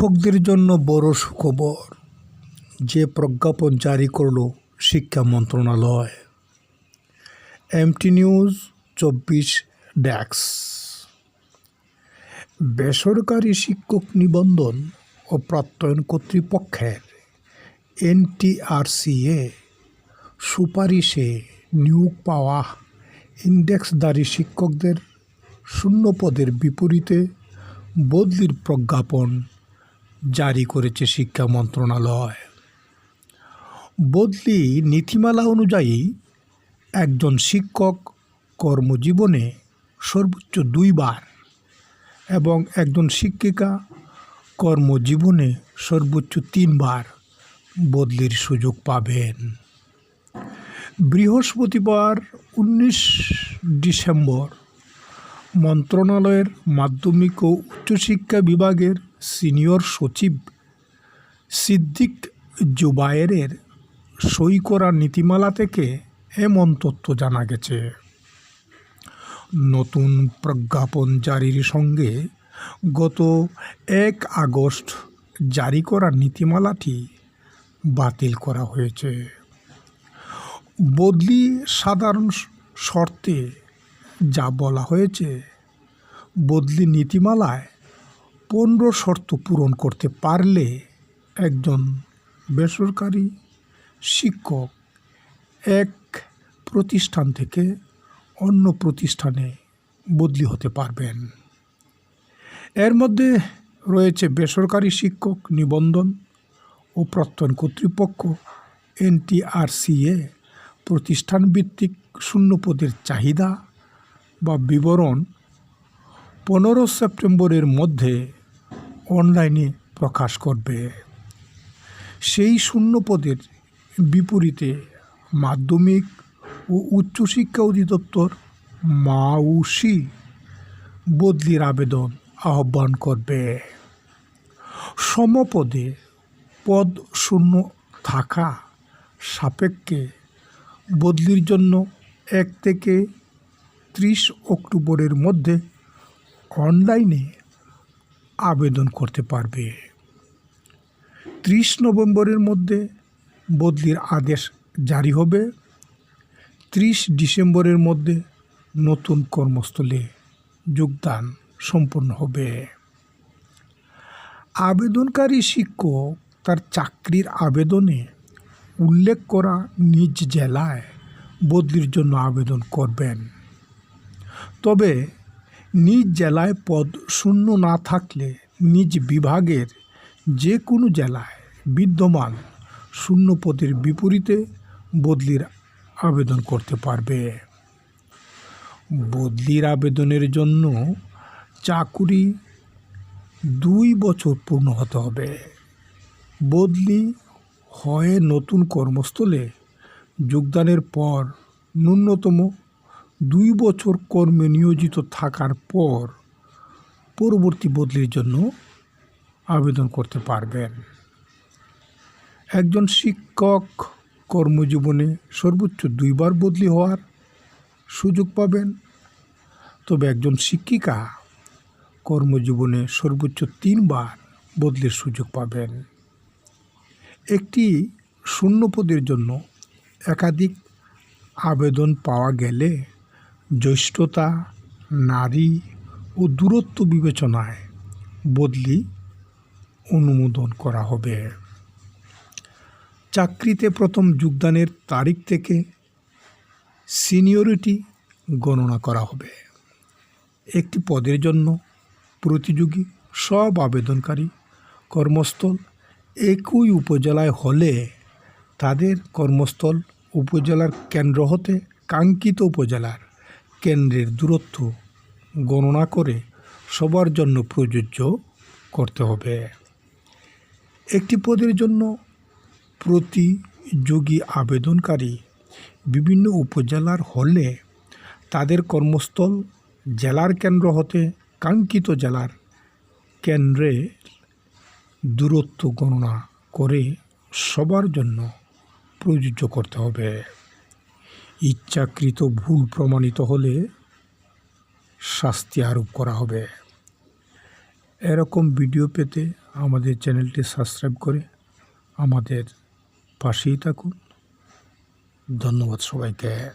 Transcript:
শিক্ষকদের জন্য বড় সুখবর, যে প্রজ্ঞাপন জারি করল শিক্ষা মন্ত্রণালয়। এমটি নিউজ, চব্বিশ ড্যাক্স বেসরকারি শিক্ষক নিবন্ধন ও প্রত্যয়ন কর্তৃপক্ষের এনটিআরসিএ সুপারিশে নিয়োগ পাওয়া ইন্ডেক্সধারী শিক্ষকদের শূন্য পদের বিপরীতে বদলির প্রজ্ঞাপন জারি করেছে শিক্ষা মন্ত্রণালয়। বদলি নীতিমালা অনুযায়ী একজন শিক্ষক কর্মজীবনে সর্বোচ্চ দুইবার এবং একজন শিক্ষিকা কর্মজীবনে সর্বোচ্চ তিনবার বদলির সুযোগ পাবেন। বৃহস্পতিবার উনিশ ডিসেম্বর মন্ত্রণালয়ের মাধ্যমিক ও উচ্চশিক্ষা বিভাগের সিনিয়র সচিব সিদ্দিক জুবায়েরের সই করা নীতিমালা থেকে এমন তথ্য জানা গেছে। নতুন প্রজ্ঞাপন জারির সঙ্গে গত এক আগস্ট জারি করা নীতিমালাটি বাতিল করা হয়েছে। বদলি সাধারণ শর্তে যা বলা হয়েছে, বদলি নীতিমালায় পনেরো শর্ত পূরণ করতে পারলে একজন বেসরকারি শিক্ষক এক প্রতিষ্ঠান থেকে অন্য প্রতিষ্ঠানে বদলি হতে পারবেন। এর মধ্যে রয়েছে বেসরকারি শিক্ষক নিবন্ধন ও প্রত্যয়ন কর্তৃপক্ষ, এনটিআরসিএ প্রতিষ্ঠান ভিত্তিক শূন্য পদের চাহিদা বা বিবরণ। পনেরো সেপ্টেম্বরের মধ্যে অনলাইনে প্রকাশ করবে। সেই শূন্য পদের বিপরীতে মাধ্যমিক ও উচ্চশিক্ষা অধিদপ্তর মাউসি বদলির আবেদন আহ্বান করবে। সমপদে পদ শূন্য থাকা সাপেক্ষে বদলির জন্য এক থেকে ত্রিশ অক্টোবরের মধ্যে অনলাইনে আবেদন করতে পারবে। ত্রিশ নভেম্বরের মধ্যে বদলির আদেশ জারি হবে। ত্রিশ ডিসেম্বরের মধ্যে নতুন কর্মস্থলে যোগদান সম্পন্ন হবে। আবেদনকারী শিক্ষক তার চাকরির আবেদনে উল্লেখ করা নিজ জেলায় বদলির জন্য আবেদন করবেন। তবে নিজ জেলায় পদ শূন্য না থাকলে নিজ বিভাগের যে কোনো জেলায় বিদ্যমান শূন্য পদের বিপরীতে বদলির আবেদন করতে পারবে। বদলির আবেদনের জন্য চাকুরি দুই বছর পূর্ণ হতে হবে। বদলি হয় নতুন কর্মস্থলে যোগদানের পর ন্যূনতম দুই বছর কর্মে নিয়োজিত থাকার পর পরবর্তী বদলির জন্য আবেদন করতে পারবেন। একজন শিক্ষক কর্মজীবনে সর্বোচ্চ দুইবার বদলি হওয়ার সুযোগ পাবেন। তবে একজন শিক্ষিকা কর্মজীবনে সর্বোচ্চ তিনবার বদলির সুযোগ পাবেন। একটি শূন্য পদের জন্য একাধিক আবেদন পাওয়া গেলে জ্যেষ্ঠতা, নারী ও দূরত্ব বিবেচনায় বদলি অনুমোদন করা হবে। চাকরিতে প্রথম যোগদানের তারিখ থেকে সিনিয়রিটি গণনা করা হবে। একটি পদের জন্য প্রতিযোগী সব আবেদনকারী কর্মস্থল একই উপজেলায় হলে তাদের কর্মস্থল উপজেলার কেন্দ্র হতে কাঙ্ক্ষিত উপজেলার কেন্দ্রের দূরত্ব গণনা করে সবার জন্য প্রযোজ্য করতে হবে। একটি পদের জন্য প্রতিযোগী আবেদনকারী বিভিন্ন উপজেলার হলে তাদের কর্মস্থল জেলার কেন্দ্র হতে কাঙ্ক্ষিত জেলার কেন্দ্রে দূরত্ব গণনা করে সবার জন্য প্রযোজ্য করতে হবে। ইচ্ছাকৃত ভুল প্রমাণিত হলে শাস্তি আরোপ করা হবে। এরকম ভিডিও পেতে আমাদের চ্যানেলটি সাবস্ক্রাইব করে আমাদের পাশেই থাকুন। ধন্যবাদ সবাইকে।